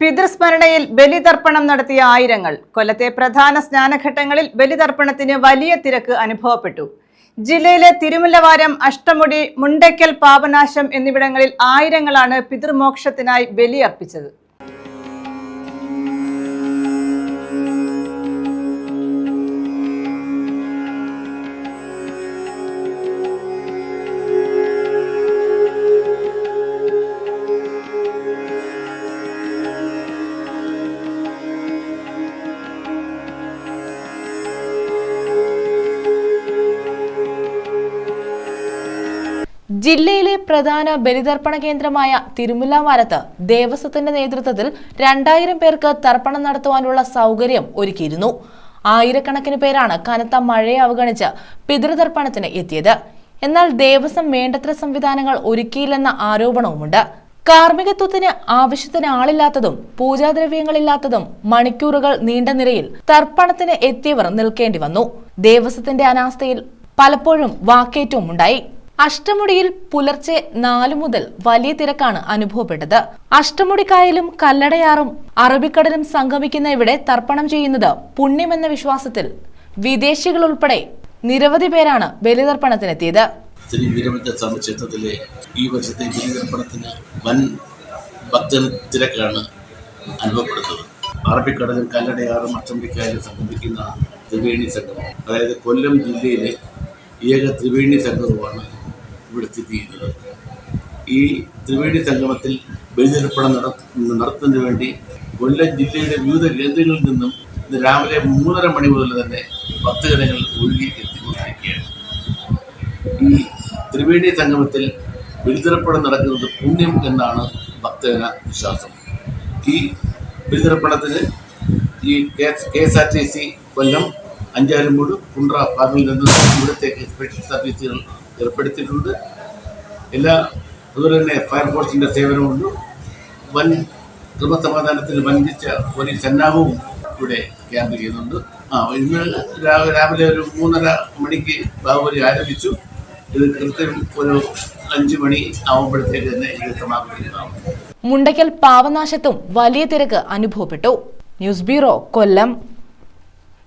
പിതൃസ്മരണയിൽ ബലിതർപ്പണം നടത്തിയ ആയിരങ്ങൾ കൊല്ലത്തെ പ്രധാന സ്നാനഘട്ടങ്ങളിൽ ബലിതർപ്പണത്തിന് വലിയ തിരക്ക് അനുഭവപ്പെട്ടു. ജില്ലയിലെ തിരുമുല്ലവാരം അഷ്ടമുടി മുണ്ടയ്ക്കൽ പാപനാശം എന്നിവിടങ്ങളിൽ ആയിരങ്ങളാണ് പിതൃമോക്ഷത്തിനായി ബലിയർപ്പിച്ചത്. ജില്ലയിലെ പ്രധാന ബലിതർപ്പണ കേന്ദ്രമായ തിരുമുല്ലാവാരത്ത് ദേവസ്വത്തിന്റെ നേതൃത്വത്തിൽ രണ്ടായിരം പേർക്ക് തർപ്പണം നടത്തുവാനുള്ള സൗകര്യം ഒരുക്കിയിരുന്നു. ആയിരക്കണക്കിന് പേരാണ് കനത്ത മഴയെ അവഗണിച്ച് പിതൃതർപ്പണത്തിന് എത്തിയത്. എന്നാൽ ദേവസ്വം വേണ്ടത്ര സംവിധാനങ്ങൾ ഒരുക്കിയില്ലെന്ന ആരോപണവുമുണ്ട്. കാർമ്മികത്വത്തിന് ആവശ്യത്തിന് ആളില്ലാത്തതും പൂജാദ്രവ്യങ്ങളില്ലാത്തതും മണിക്കൂറുകൾ നീണ്ട നിരയിൽ തർപ്പണത്തിന് എത്തിയവർ നിൽക്കേണ്ടി വന്നു. ദേവസ്വത്തിന്റെ അനാസ്ഥയിൽ പലപ്പോഴും വാക്കേറ്റവും ഉണ്ടായി അഷ്ടമുടിയിൽ പുലർച്ചെ നാലു മുതൽ വലിയ തിരക്കാണ് അനുഭവപ്പെട്ടത്. അഷ്ടമുടിക്കായലും കല്ലടയാറും അറബിക്കടലും സംഗമിക്കുന്ന ഇവിടെ തർപ്പണം ചെയ്യുന്നത് പുണ്യമെന്ന വിശ്വാസത്തിൽ വിദേശികൾ ഉൾപ്പെടെ നിരവധി പേരാണ് ബലിതർപ്പണത്തിനെത്തിയത്. ഈ വർഷത്തെ ബലിതർപ്പണത്തിന് വൻ ഭക്തന തിരക്കാണ് അനുഭവപ്പെടുന്നത്. അറബിക്കടലും കല്ലടയാറും അഷ്ടമിക്കായാലും സംഗമിക്കുന്ന ത്രിവേണി സംഗമം അതായത് കൊല്ലം ജില്ലയിലെ ഏക ത്രിവേണി സംഗമമാണ് ഇവിടെ സ്ഥിതി ചെയ്യുന്നത്. ഈ ത്രിവേണി സംഗമത്തിൽ ബലിതർപ്പണം നട നടത്തുന്നതിന് വേണ്ടി കൊല്ലം ജില്ലയുടെ വിവിധ കേന്ദ്രങ്ങളിൽ നിന്നും ഇന്ന് രാവിലെ മൂന്നര മണി മുതൽ തന്നെ ഭക്തജനങ്ങൾ ഒഴുകി എത്തിക്കൊണ്ടിരിക്കുകയാണ്. ഈ ത്രിവേണി സംഗമത്തിൽ ബലിതർപ്പണം നടക്കുന്നത് പുണ്യം എന്നാണ് ഭക്തജന വിശ്വാസം. ഈ ബലിതർപ്പണത്തിന് ഈ K S R T C Kollam Anchalumoodu Kundara ഭാഗങ്ങളിൽ നിന്ന് ഇവിടുത്തെ സർവീസുകൾ ഏർപ്പെടുത്തിയിട്ടുണ്ട്. എല്ലാ അതുപോലെ തന്നെ ഫയർഫോഴ്സിന്റെ സേവനമുണ്ട്. വൻ ക്രമസമാധാനത്തിന് വൻപിച്ച പോലീസ് സന്നാഹവും ഇവിടെ ക്യാമ്പ് ചെയ്യുന്നുണ്ട്. ആ ഇന്ന് രാവിലെ ഒരു മൂന്നര മണിക്ക് ബാഹുബലി ആരംഭിച്ചു. ഇത് കൃത്യം ഒരു അഞ്ചു മണി ആവുമ്പോഴത്തേക്ക് തന്നെ ഇത് സമാപിക്കുന്നതാണ്. മുണ്ടയ്ക്കൽ പാവനാശത്തും വലിയ തിരക്ക് അനുഭവപ്പെട്ടു. News bureau Kollam.